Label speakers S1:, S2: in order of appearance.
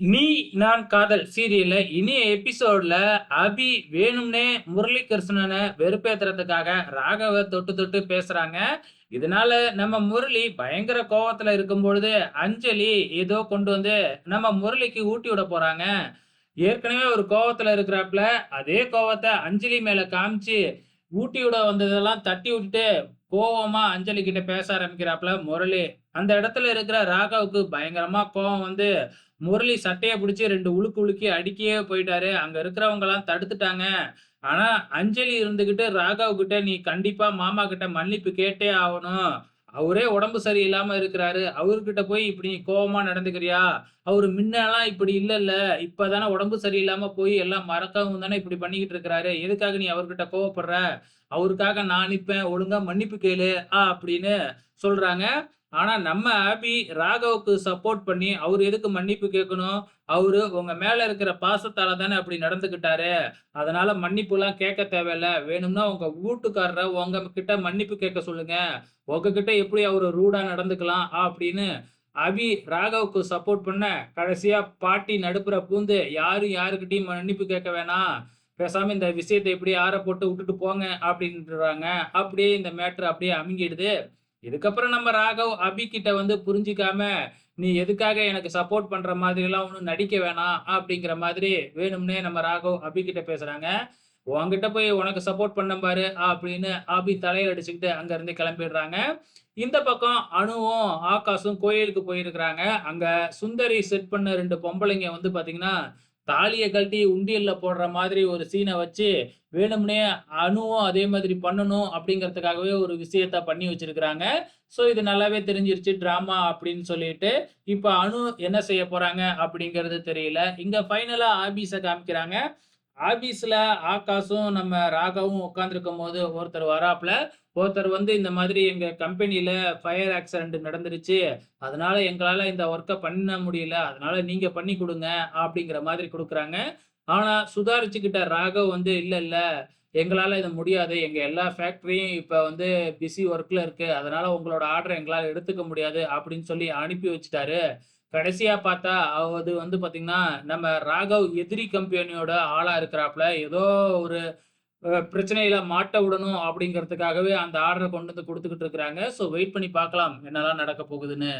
S1: நீ நான் காதல் சீரியல்ல இனிய எபிசோட்ல அபி வேணும்னே முரளிகிருஷ்ணனை வெறுப்பேத்துறதுக்காக ராகவ தொட்டு தொட்டு பேசுறாங்க. இதனால நம்ம முரளி பயங்கர கோவத்துல இருக்கும் பொழுது அஞ்சலி ஏதோ கொண்டு வந்து நம்ம முரளிக்கு ஊட்டி விட போறாங்க. ஏற்கனவே ஒரு கோவத்துல இருக்கிறாப்புல அதே கோவத்தை அஞ்சலி மேல காமிச்சு ஊட்டி விட வந்ததெல்லாம் தட்டி விட்டுட்டு கோவமா அஞ்சலி கிட்ட பேச ஆரம்பிக்கிறாப்புல முரளி அந்த இடத்துல இருக்கிற ராகவுக்கு பயங்கரமா கோவம் வந்து முரளி சட்டைய பிடிச்சு 2 உலுக்கு உலுக்கி அடிக்கியே போயிட்டாரு. அங்க இருக்கிறவங்கலாம் தடுத்துட்டாங்க. ஆனா, அஞ்சலி இருந்துகிட்டு ராகவ் கிட்ட, "நீ கண்டிப்பா மாமா கிட்ட மன்னிப்பு கேட்டே ஆகணும் அவரே உடம்பு சரியில்லாம இருக்கிறாரு. அவர்கிட்ட போய் இப்படி கோபமா நடந்துக்கிறியா? அவரு முன்னெல்லாம் இப்படி இல்ல இல்ல இப்பதானே உடம்பு சரியில்லாம போய் எல்லாம் மறக்கவும் தானே இப்படி பண்ணிக்கிட்டு இருக்கிறாரு. எதுக்காக நீ அவர்கிட்ட கோவப்படுற? அவருக்காக நான் நிப்பேன். ஒழுங்கா மன்னிப்பு கேளு" ஆ அப்படின்னு சொல்றாங்க. ஆனா, நம்ம ஆபி ராகவுக்கு சப்போர்ட் பண்ணி, அவர் எதுக்கு மன்னிப்பு கேட்கணும்? அவரு உங்க மேல இருக்கிற பாசத்தால தானே அப்படி நடந்துக்கிட்டாரு. அதனால மன்னிப்புலாம் கேட்க தேவையில்ல. வேணும்னா உங்க வீட்டுக்காரரை உங்க கிட்ட மன்னிப்பு கேட்க சொல்லுங்க. உங்ககிட்ட எப்படி அவரு ரூடா நடந்துக்கலாம் அப்படின்னு அபி ராகவுக்கு சப்போர்ட் பண்ண, கடைசியா பாட்டி நடுப்புற பூந்து, யாரும் யாருக்கிட்டையும் மன்னிப்பு கேட்க வேணாம். பேசாம இந்த விஷயத்தை இப்படி ஆற போட்டு விட்டுட்டு போங்க அப்படின்றாங்க. அப்படியே இந்த மேட்ரு அப்படியே அமுங்கிடுது. இதுக்கப்புறம் நம்ம ராகவ் அபி கிட்ட வந்து புரிஞ்சுக்காம, "நீ எதுக்காக எனக்கு சப்போர்ட் பண்ற மாதிரிலாம் ஒன்றும் நடிக்க வேணாம்" அப்படிங்கிற மாதிரி வேணும்னே நம்ம ராகவ் அபி கிட்ட பேசுறாங்க. உங்ககிட்ட போய் உனக்கு சப்போர்ட் பண்ண பாரு" அப்படின்னு அபி தலையில் அடிச்சுக்கிட்டு அங்க இருந்து கிளம்பிடுறாங்க. இந்த பக்கம் அணுவும் ஆகாஷும் கோயிலுக்கு போயிருக்கிறாங்க. அங்க சுந்தரி செட் பண்ண ரெண்டு பொம்பளைங்க வந்து பாத்தீங்கன்னா தாலியை கழட்டி உண்டியல்ல போடுற மாதிரி ஒரு சீனை வச்சு, வேணும்னே அணுவும் அதே மாதிரி பண்ணணும் அப்படிங்கிறதுக்காகவே ஒரு விஷயத்த பண்ணி வச்சிருக்கிறாங்க. ஸோ இது நல்லாவே தெரிஞ்சிருச்சு ட்ராமா அப்படின்னு சொல்லிட்டு, இப்போ அனு என்ன செய்ய போறாங்க அப்படிங்கிறது தெரியல. இங்க ஃபைனலா ஆபீஸை காமிக்கிறாங்க. ஆபீஸ்ல ஆகாஷும், நம்ம ராகவும் உட்கார்ந்திருக்கும்போது ஒருத்தர் வராப்புல ஒருத்தர் வந்து இந்த மாதிரி எங்க கம்பெனியில ஃபயர் ஆக்சிடென்ட் நடந்துருச்சு. அதனால எங்களால இந்த ஒர்க்கை பண்ண முடியல. அதனால நீங்க பண்ணி கொடுங்க அப்படிங்கிற மாதிரி கொடுக்குறாங்க ஆனா, சுதாரிச்சுக்கிட்ட ராகவ் வந்து, "இல்ல, இல்ல. எங்களால இது முடியாது. எங்க எல்லா ஃபேக்டரியும் இப்ப வந்து பிஸி ஒர்க்ல இருக்கு. அதனால உங்களோட ஆர்டர் எங்களால எடுத்துக்க முடியாது" அப்படின்னு சொல்லி அனுப்பி வச்சுட்டாரு. கடைசியா பார்த்தா, அது வந்து பாத்தீங்கன்னா நம்ம ராகவ் எதிரி கம்பெனியோட ஆளா இருக்கிறாப்ல. ஏதோ ஒரு பிரச்சனையில மாட்ட விடணும் அப்படிங்கிறதுக்காகவே அந்த ஆர்டரை கொண்டு வந்து கொடுத்துக்கிட்டு இருக்கிறாங்க. ஸோ வெயிட் பண்ணி பார்க்கலாம் என்னெல்லாம் நடக்க போகுதுன்னு.